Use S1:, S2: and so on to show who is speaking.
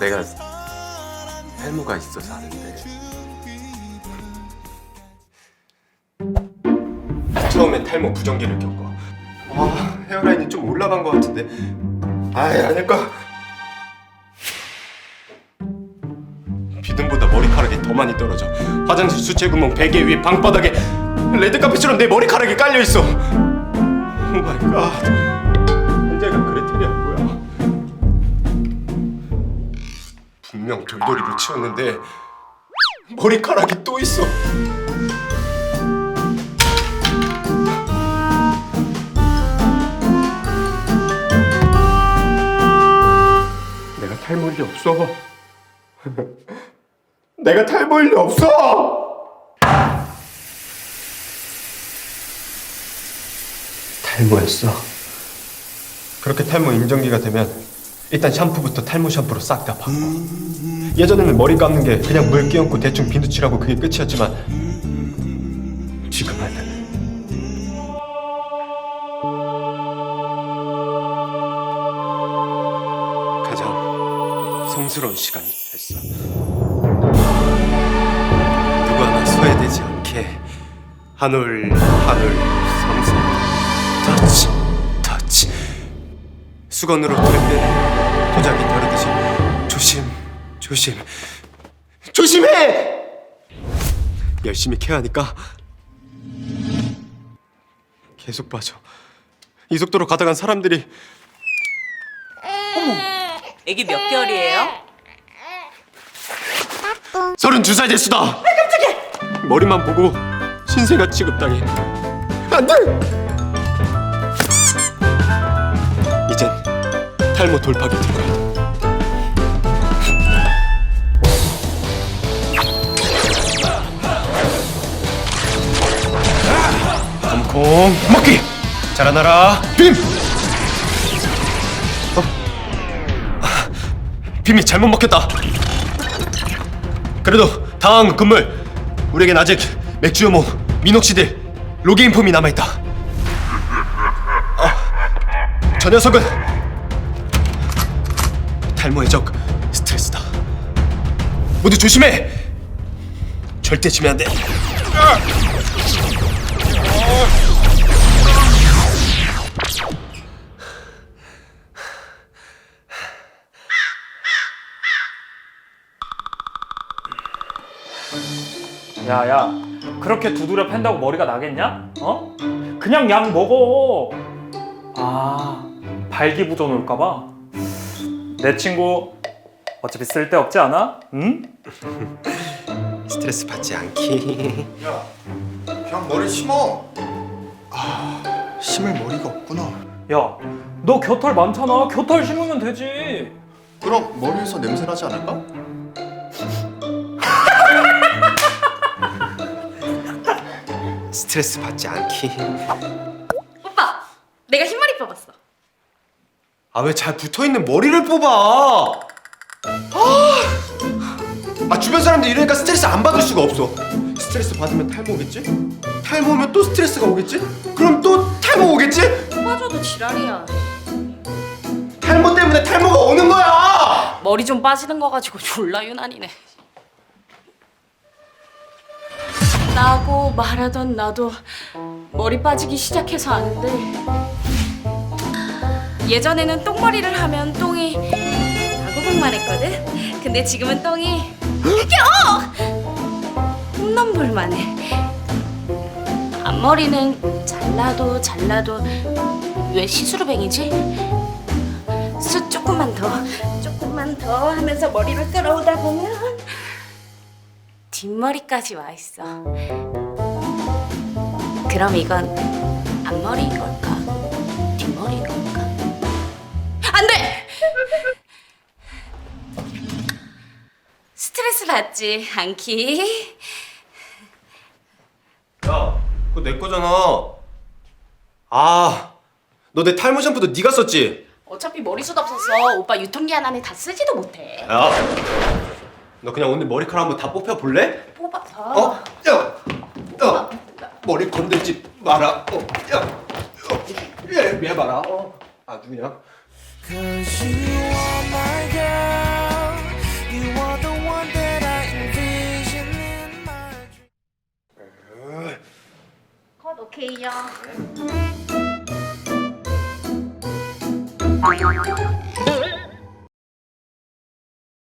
S1: 내가 탈모가 있어서 아는데 처음엔 탈모 부정기를 겪어. 아 헤어라인이 좀 올라간 것 같은데. 아이 아닐까? 비듬보다 머리카락이 더 많이 떨어져. 화장실 수채구멍 베개 위에 방바닥에 레드카펫처럼 내 머리카락이 깔려 있어. 오 마이 갓. 현재가 그레텔이야 분명 돌돌이로 치웠는데 머리카락이 또 있어. 내가 탈모일 리 없어. 내가 탈모일 리 없어! 탈모였어. 그렇게 탈모 인정기가 되면 일단 샴푸부터 탈모 샴푸로 싹 다 바꿔. 예전에는 머리 감는 게 그냥 물 끼얹고 대충 비누칠하고 그게 끝이었지만 지금은 가장 성스러운 시간이 됐어. 누구 하나 소외되지 않게 한올 한올 섬세. 터치 터치. 수건으로 털 때 도자기 털듯이. 조심 조심. 조심해! 열심히 케어하니까 계속 빠져. 이 속도로 가다간 사람들이
S2: 애기 몇 개월이에요?
S1: 서른 두 살 됐수다! 깜짝이야! 머리만 보고 신세가 취급당해. 안돼! 이젠 탈모 돌파기 돼 콩콩 먹기! 자라나라. 빔! 어? 아, 빔이 잘못 먹혔다. 그래도 당황 금물. 우리에겐 아직 맥주 효모 미녹시딜 로게인 폼이 남아있다. 어, 저 녀석은 탈모의 적 스트레스다. 모두 조심해! 절대 지면 안 돼.
S3: 야야 그렇게 두드려 팬다고 머리가 나겠냐? 어? 그냥 약 먹어. 아 발기부전 올까봐 내 친구 어차피 쓸데 없지 않아? 응?
S1: 스트레스 받지 않기
S4: 야, 그냥 머리 심어. 아, 심을 머리가 없구나.
S3: 야 너 겨털 많잖아 겨털 심으면 되지
S4: 그럼 머리에서 냄새 나지 않을까?
S1: 스트레스 받지 않기
S5: 오빠, 내가 흰머리 뽑았어.
S1: 아 왜 잘 붙어있는 머리를 뽑아 아, 아 주변 사람들 이러니까 스트레스 안 받을 수가 없어 스트레스 받으면 탈모 오겠지? 탈모면 또 스트레스가 오겠지? 그럼 또 탈모 오겠지?
S5: 빠져도 지랄이야.
S1: 탈모 때문에 탈모가 오는 거야
S5: 머리 좀 빠지는 거 가지고 졸라 유난이네. 나고 말하던 나도 머리 빠지기 시작해서 아는데 예전에는 똥머리를 하면 똥이 나고백만 했거든. 근데 지금은 똥이 야! 홈런볼만 해. 앞머리는 잘라도 잘라도 왜 시스루뱅이지? 수 조금만 더, 조금만 더 하면서 머리를 끌어오다 보면 뒷머리까지 와 있어. 그럼 이건 앞머리인 걸까? 받지 않기?
S1: 야 그거 내 거잖아 아 너 내 탈모 샴푸도 네가 썼지?
S5: 어차피 머리숱 없어서 오빠 유통기한 안에 다 쓰지도 못해.
S1: 야, 너 그냥 오늘 머리카락 한번 다 뽑혀 볼래?
S5: 뽑아서.
S1: 어, 야, 야, 머리 건들지 마라. 어, 야, 어, 얘, 얘 봐라. 어, 아주 그냥.
S6: Cause you are my girl
S5: 오케이요.